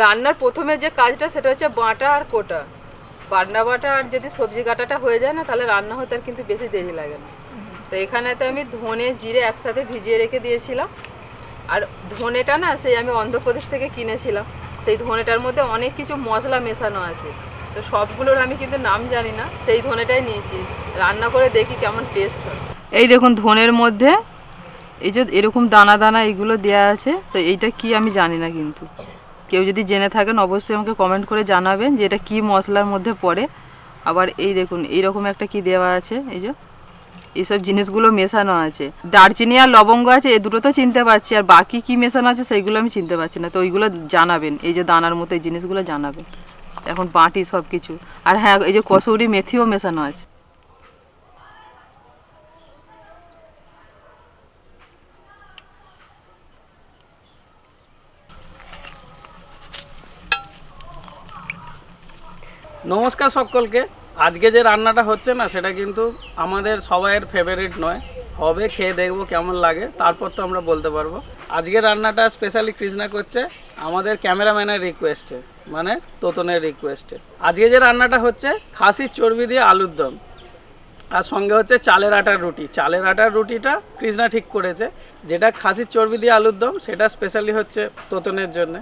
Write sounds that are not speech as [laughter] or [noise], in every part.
রান্নার প্রথমে যে কাজটা, সেটা হচ্ছে বাটা আর কোটা। বাটনা বাটা আর যদি সবজি কাটাটা হয়ে যায় না, তাহলে রান্না হতে আর কিন্তু বেশি দেরি লাগে না। তো এখানে তো আমি ধনে জিরে একসাথে ভিজিয়ে রেখে দিয়েছিলাম। আর ধনেটা না, সেই আমি অন্ধ্রপ্রদেশ থেকে কিনেছিলাম। সেই ধনেটার মধ্যে অনেক কিছু মশলা মেশানো আছে। তো সবগুলোর আমি কিন্তু নাম জানি না, সেই ধনেটাই নিয়েছি। রান্না করে দেখি কেমন টেস্ট হয়। এই দেখুন, ধনের মধ্যে এই যে এরকম দানা দানা এগুলো দেয়া আছে, তো এইটা কি আমি জানি না কিন্তু। কেউ যদি জেনে থাকেন, অবশ্যই আমাকে কমেন্ট করে জানাবেন যে এটা কী মশলার মধ্যে পড়ে। আবার এই দেখুন, এইরকম একটা কি দেওয়া আছে, এই যে, এইসব জিনিসগুলো মেশানো আছে। দারচিনি আর লবঙ্গ আছে এই দুটো তো চিনতে পারছি, আর বাকি কি মেশানো আছে সেইগুলো আমি চিনতে পারছি না। তো ওইগুলো জানাবেন, এই যে দানার মতো এই জিনিসগুলো জানাবেন। এখন বাটি সব কিছু আর হ্যাঁ এই যে কসৌরি মেথিও মেশানো আছে। নমস্কার সকলকে। আজকে যে রান্নাটা হচ্ছে না, সেটা কিন্তু আমাদের সবাইয়ের ফেভারিট নয়। হবে, খেয়ে দেখব কেমন লাগে, তারপর তো আমরা বলতে পারব। আজকে রান্নাটা স্পেশালি কৃষ্ণা করছে আমাদের ক্যামেরাম্যানের রিকোয়েস্টে মানে তোতনের রিকোয়েস্টে আজকে যে রান্নাটা হচ্ছে, খাসির চর্বি দিয়ে আলুর দম। আর সঙ্গে হচ্ছে চালের আটার রুটি। চালের আটার রুটিটা কৃষ্ণা ঠিক করেছে। যেটা খাসির চর্বি দিয়ে আলুর দম, সেটা স্পেশালি হচ্ছে তোতনের জন্য।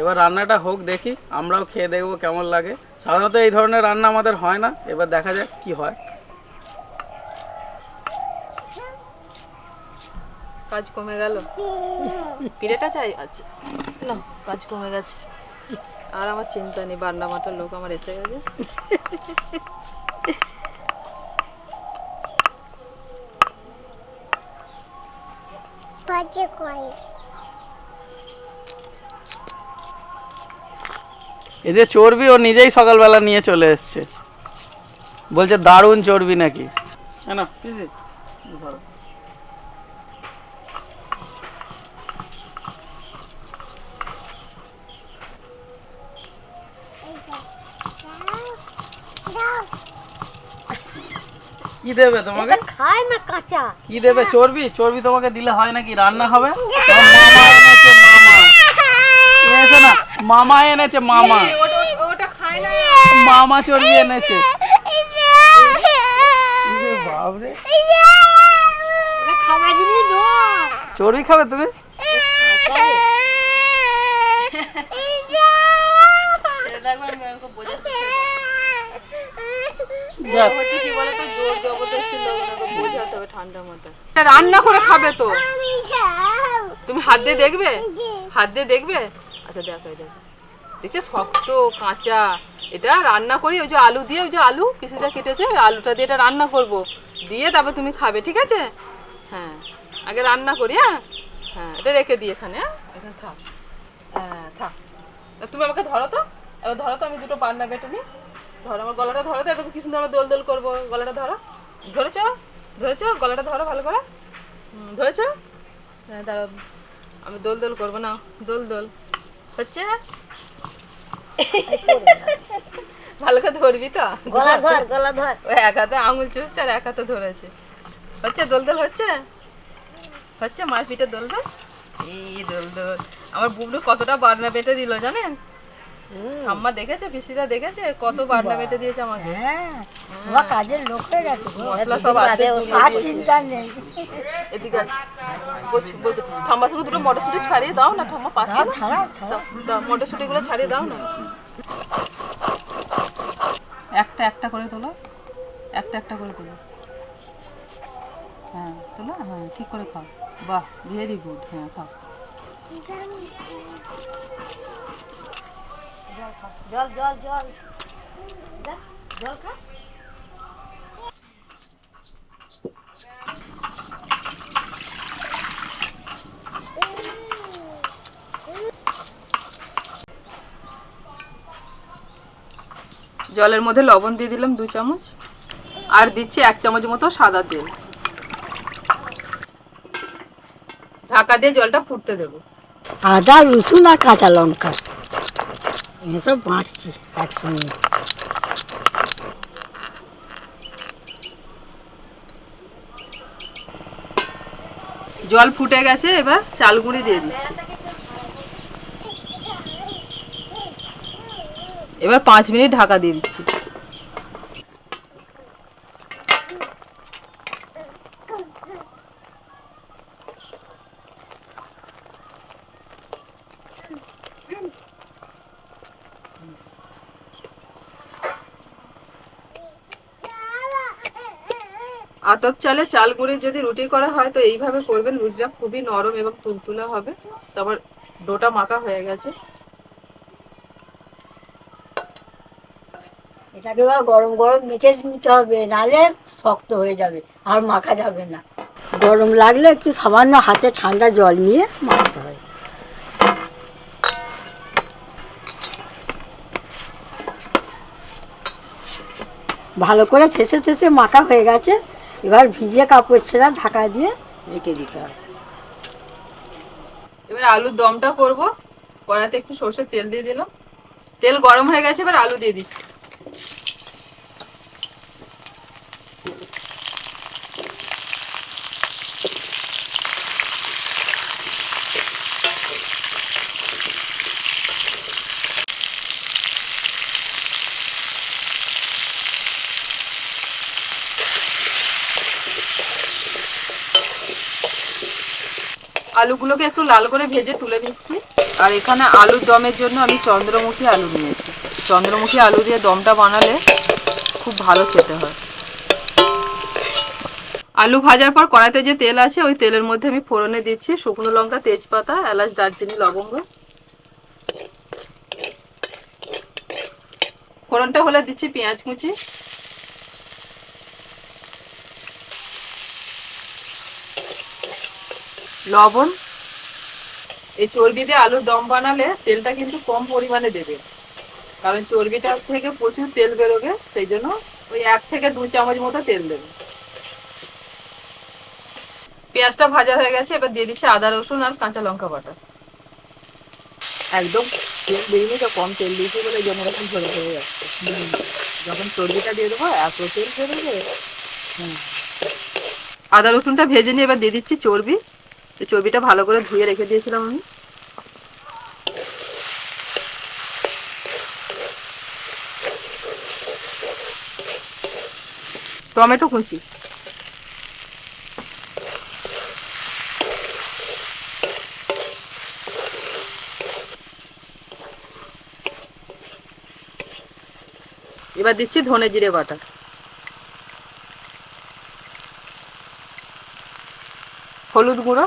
এবার রান্নাটা হোক দেখি। আমরাও খেয়ে দেখব কেমন লাগে। সাধারণত এই ধরনের রান্না আমাদের হয় না। এবার দেখা যাক কি হয়। কাজ কমে গেল। পিড়েটা চাই? আচ্ছা। না কাজ কমে গেছে। আর আমার চিন্তা নেই বান্না মাটার লোক আমার এসে গেছে। বাজে কয় এই যে চর্বি ও নিজেই সকালবেলা নিয়ে চলে এসছে। বলছে দারুণ চর্বি নাকি। হ্যাঁ না পিসি কি দেবে তোমাকে? খায় না কাঁচা। কি দেবে চর্বি? চর্বি তোমাকে দিলে হয় নাকি? রান্না হবে? [laughs] মামা এনেছে মামা। মামা এনেছে মামা। মামা চর্বি এনেছে। খাওয়া জিনিস নয় চর্বি খাবে তুমি? রান্না করে খাবে তো। তুমি হাত দিয়ে দেখবে? হাত দিয়ে দেখবে? আচ্ছা দেখো দেখো। দেখছে শক্ত কাঁচা। এটা রান্না করি, ওই যে আলু দিয়ে, ওই যে আলু পিসিটা কেটেছে? আলুটা দিয়ে এটা রান্না করব। দিয়ে তারপর তুমি খাবে, ঠিক আছে? হ্যাঁ আগে রান্না করি হ্যাঁ? হ্যাঁ এটা রেখে দিই এখানে হ্যাঁ? এখানে থাক। হ্যাঁ থাক। তুমি আমাকে ধরো তো। এবার ধরো তো, আমি দুটো পান্না বেটে নিই। ধরো, আমার গলাটা ধরো তো এত কি সুন্দর দোল দোল করব। গলাটা ধরো। ধরেছ? ধরেছ? গলাটা ধরো ভালো করে। ধরেছ? হ্যাঁ দাঁড়াও। আমি দোল দোল করব না দোল দোল। হচ্ছে? ভালো করে ধরবি তো? গলা ধর গলা ধর। ও এক হাতে আঙুল চুষছে আর এক হাতে ধরেছে। হচ্ছে দোল দোল হচ্ছে? হচ্ছে মার পিঠে দোল দোল? এই দোল দোল। আমার বুবলু কতটা বাটনা বেটে দিল জানেন? ঠাম্মা দেখেছে পিসিরা দেখেছে কত বাটনা বেটে দিয়েছে আমাকে। হ্যাঁ কাজের লোক হয়ে গেছে। মশলা সব আর চিন্তা নেই। এদিকে আছে। বলছি বলছি ঠাম্মার সঙ্গে দুটো মটরশুঁটি ছাড়িয়ে দাও না ঠাম্মা পাচ্ছে না? ছাড়াও ছাড়াও। দাও দাও মটরশুঁটি গুলো ছাড়িয়ে দাও না। একটা একটা করে তোলো। একটা একটা করে তোলো। হ্যাঁ তোলো হ্যাঁ ঠিক করে খাও? বাহ ভেরি গুড হ্যাঁ খাও। জল জল জল জল খা। জলের মধ্যে লবণ দিয়ে দিলাম দু চামচ। আর দিচ্ছি এক চামচ মতো সাদা তেল। ঢাকা দিয়ে জলটা ফুটতে দেবো। আদা রসুন আর কাঁচা লঙ্কা। এসব বাঁটছি একসঙ্গে। জল ফুটে গেছে এবার চাল গুঁড়ি দিয়ে দিচ্ছি। এবার পাঁচ মিনিট ঢাকা দিয়ে দিচ্ছি। আতপ চালে চাল গুঁড়ির যদি রুটি করা হয়, তো এইভাবে করবেন। রুটিটা খুবই নরম এবং তুলতুলা হবে। তারপর ডোটা মাখা হয়ে গেছে। এটাকে এবার গরম গরম মেখে নিতে হবে, নাহলে শক্ত হয়ে যাবে, আর মাখা যাবে না। গরম লাগলে একটু সামান্য হাতে ঠান্ডা জল নিয়ে মাখতে হয়। ভালো করে ছেঁচে ছেঁচে মাখা হয়ে গেছে, এবার ভিজে কাপড় ছেঁড়া ঢাকা দিয়ে রেখে দিতে হয় এবার আলুর দমটা করব কড়াতে একটু সর্ষের তেল দিয়ে দিলাম। তেল গরম হয়ে গেছে, এবার আলু দিয়ে দিচ্ছি। আলুগুলোকে একটু লাল করে ভেজে তুলে নিচ্ছি। আর এখানে আলুর দমের জন্য আমি চন্দ্রমুখী আলু নিয়েছি। চন্দ্রমুখী আলু দিয়ে দমটা বানালে খুব ভালো খেতে হয়। আলু ভাজার পর কড়াইতে যে তেল আছে, ওই তেলের মধ্যে আমি ফোড়নে দিচ্ছি শুকনো লঙ্কা, তেজপাতা, এলাচ, দারচিনি, লবঙ্গ। ফোড়নটা হলে দিচ্ছি পেঁয়াজ কুচি। লবণ, এই চর্বি দিয়ে আলুর দম বানালে তেলটা কিন্তু কম পরিমাণে দেবে। কারণ চর্বিটা থেকে প্রচুর তেল বেরোবে, সেই জন্য ওই এক থেকে দু চামচ মতো তেল দেবে। পেঁয়াজটা ভাজা হয়ে গেছে, এবার দিয়ে দিচ্ছি আদা, রসুন আর কাঁচা লঙ্কা বাটা। একদম তেল দিইনি তো, কম তেল দিয়েছি বলে যেন এরকম ঝরে ঝরে যাচ্ছে। যখন চর্বিটা দিয়ে দেবো, এত তেল বেরোবে। আদা, রসুনটা ভেজে নিয়ে এবার দিয়ে দিচ্ছি চর্বি। তো চর্বিটা ভালো করে ধুয়ে রেখে দিয়েছিলাম আমি। টমেটো কুচি। এবার দিচ্ছি ধনে জিরে বাটা। হলুদ গুঁড়ো।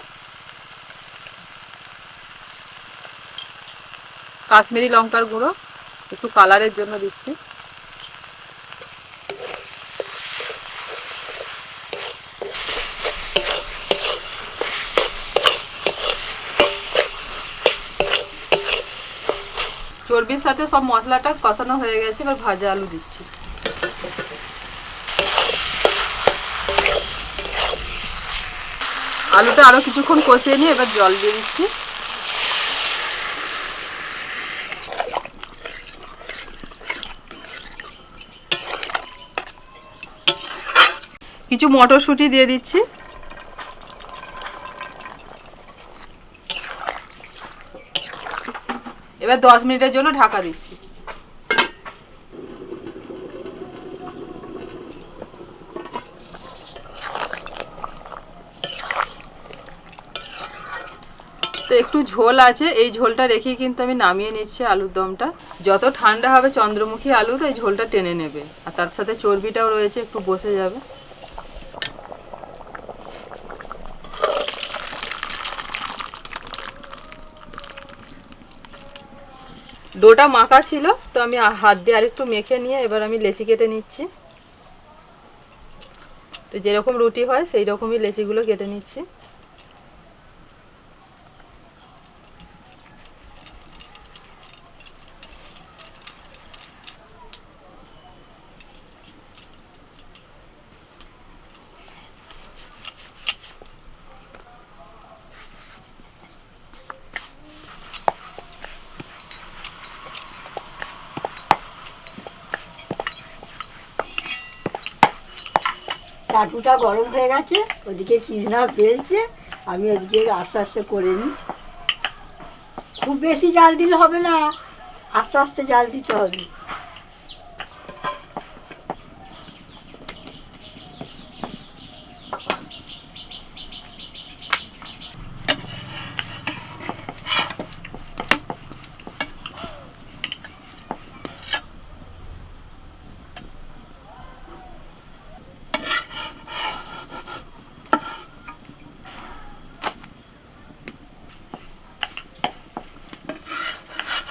কাশ্মীরি লঙ্কার গুঁড়ো একটু কালারের জন্য দিচ্ছি। চর্বির সাথে সব মশলাটা কষানো হয়ে গেছে, এবার ভাজা আলু দিচ্ছি। আলুটা আরও কিছুক্ষণ কষিয়ে নিয়ে এবার জল দিয়ে দিচ্ছি। কিছু মটরশুঁটি দিয়ে দিচ্ছি। এবার দশ মিনিটের জন্য ঢাকা দিচ্ছি। তো একটু ঝোল আছে, এই ঝোলটা রেখেই কিন্তু আমি নামিয়ে নিচ্ছি আলুর দমটা। যত ঠান্ডা হবে চন্দ্রমুখী আলু, তো এই ঝোলটা টেনে নেবে। আর তার সাথে চর্বিটাও রয়েছে, একটু বসে যাবে। ডোটা মাখা ছিল, তো আমি হাত দিয়ে আরেকটু মেখে নিয়ে এবার আমি লেচি কেটে নিচ্ছি। তো যেরকম রুটি হয় সেই রকমই লেচিগুলো কেটে নিচ্ছি। চাটুটা গরম হয়ে গেছে, ওদিকে কৃষ্ণা বেলছে, আমি ওদিকে আস্তে আস্তে করে নিই। খুব বেশি জাল দিলে হবে না, আস্তে আস্তে জাল দিতে হবে।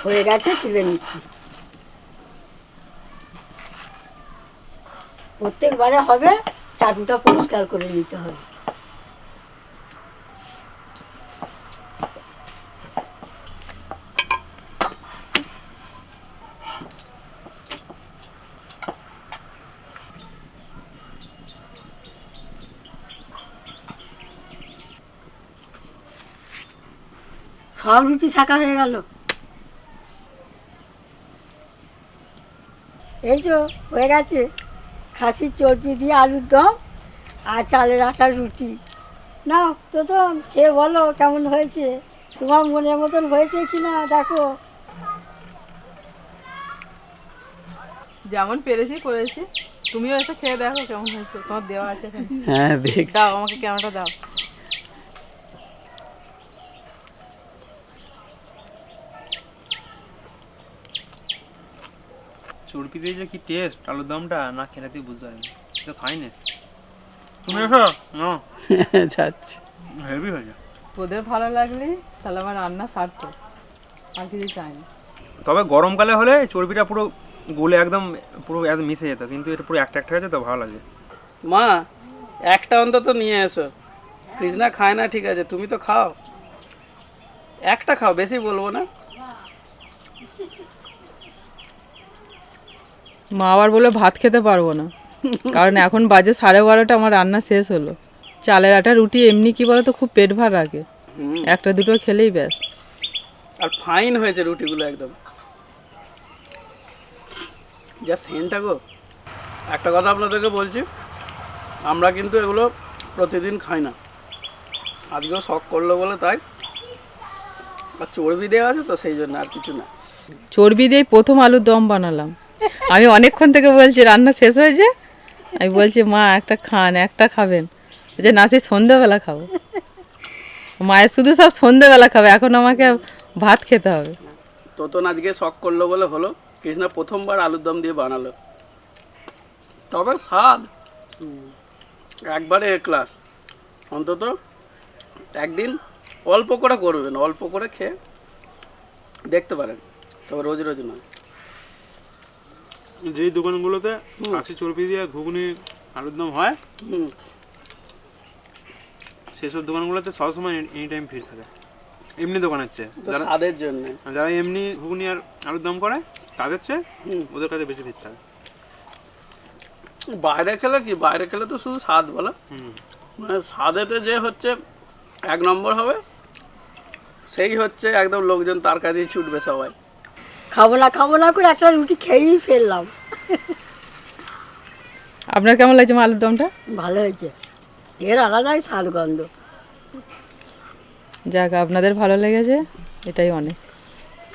হয়ে গেছে, তুলে নিচ্ছি। প্রত্যেকবারে হবে, চাটুটা পরিষ্কার করে নিতে হবে। সব রুটি ছাকা হয়ে গেল। এই তো হয়ে গেছে। খাসির চর্বি দিয়ে আলুর দম আর চালের আটার রুটি। না তো তো খেয়ে বলো কেমন হয়েছে? তোমার মনের মতন হয়েছে কি না দেখো। যেমন পেরেছি করেছি। তুমিও এসে খেয়ে দেখো কেমন হয়েছে। তোমার দেওয়া আছে। হ্যাঁ দেখ দাও আমাকে ক্যামেরাটা দাও। চর্বি দিয়ে যে কি টেস্ট আলুর দমটা না খেলাতেই বুঝতে পারিনি তো খাইনি তুমি এসো না [laughs] যাচ্ছে। হেভি হয়েছে তোদের ভালো লাগলে তাহলে আমার রান্না সার্থক আর কিছু চাই না। তবে গরমকালে হলে চর্বিটা পুরো গলে একদম পুরো একদম মিশে যেত কিন্তু এটা পুরো একটা একটা হয়েছে তো ভালো লাগে। মা একটা অন্তত নিয়ে এসো। কৃষ্ণা খায় না ঠিক আছে তুমি তো খাও। একটা খাও বেশি বলব না। মা আবার বলে ভাত খেতে পারব না। কারণ এখন বাজে সাড়ে বারোটা আমার রান্না শেষ হলো। চালের আটা রুটি এমনি কি বলো তো খুব পেট ভার রাখে। একটা দুটো খেলেই ব্যাস। আর ফাইন হয়েছে রুটিগুলো একদম। যা সেন্টটা গো। একটা কথা আপনাদেরকে বলছি আমরা কিন্তু এগুলো প্রতিদিন খাই না। আজকেও শখ করল বলে তাই। আর চর্বি দেওয়া আছে তো সেই জন্য আর কিছু না। চর্বি দিয়ে প্রথম আলুর দম বানালাম। আমি অনেকক্ষণ থেকে বলছি, রান্না শেষ হয়েছে? আমি বলছি, মা, একটা খান, একটা খাবেন। যে না সেই সন্ধ্যেবেলা খাব। মায়ের শুধু সব সন্ধ্যেবেলা খাবে, এখন আমাকে ভাত খেতে হবে। তোতন আজকে শখ করল বলে হলো, কৃষ্ণা প্রথমবার আলুর দম দিয়ে বানালো। তবে স্বাদ। একবারে ক্লাস অন্তত একদিন অল্প করে করবেন, অল্প করে খেয়ে দেখতে পারেন। তবে রোজ রোজ নয়। যেই দোকানগুলোতে খাসি চর্বি দিয়ে ঘুগনি আলুর দম হয় সেসব দোকানগুলোতে সবসময় এনি টাইম ভিড় থাকে। এমনি দোকান হচ্ছে। তো যারা জন্য। যারা এমনি ঘুগনি আর আলুর দম করে তাদের চেয়ে ওদের কাছে বেশি ভিড় থাকে। বাইরে খেলে কি? বাইরে খেলে তো শুধু স্বাদ বলো। মানে স্বাদেতে যে হচ্ছে এক নম্বর হবে সেই হচ্ছে একদম লোকজন তার কাছেই ছুটবে সবাই। খাব না খাব না করে একটা রুটি খেয়েই ফেললাম। আপনার কেমন লাগছে মা আলুর দমটা? ভালো হয়েছে। এর আলাদাই স্বাদ গন্ধ যাক আপনাদের ভালো লেগেছে এটাই অনেক।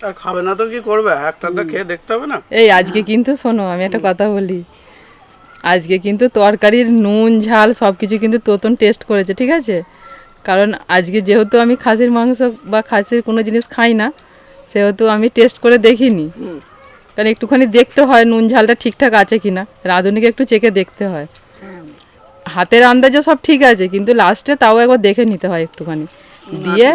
আর খাবে না তো কি করবে? একটা তো খেয়ে দেখতে হবে না? এই আজকে কিন্তু শোনো আমি একটা কথা বলি। আজকে কিন্তু তরকারির নুন ঝাল সব কিছু কিন্তু তোতন টেস্ট করেছে ঠিক আছে? কারণ আজকে যেহেতু আমি খাসির মাংস বা খাসির কোনো জিনিস খাই না সেহেতু আমি টেস্ট করে দেখিনি। কারণ একটুখানি দেখতে হয় নুন ঝালটা ঠিকঠাক আছে কিনা। রাঁধুনিকে একটু চেকে দেখতে হয়। হাতের আন্দাজে সব ঠিক আছে কিন্তু লাস্টে তাও একবার দেখে নিতে হয় একটুখানি। দিয়ে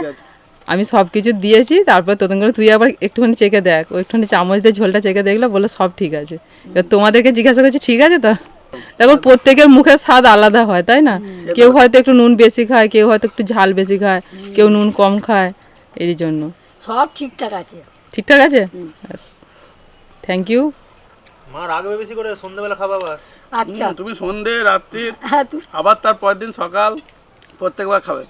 আমি সব কিছু দিয়েছি তারপর তোদের করে তুই আবার একটুখানি চেকে দেখ। ও একটুখানি চামচ দিয়ে ঝোলটা চেকে দেখলে বলে সব ঠিক আছে। এবার তোমাদেরকে জিজ্ঞাসা করছি ঠিক আছে তো? দেখো প্রত্যেকের মুখের স্বাদ আলাদা হয় তাই না? কেউ হয়তো একটু নুন বেশি খায় কেউ হয়তো একটু ঝাল বেশি খায় কেউ নুন কম খায় এই জন্য। সব ঠিকঠাক আছে। ঠিকঠাক আছে? থ্যাংক ইউ মা রাগবে বেশি করে সন্ধ্যাবেলা খাবা আচ্ছা। তুমি সন্ধে রাত্রি হ্যাঁ আবার তার পরের দিন সকাল প্রত্যেকবার খাবে।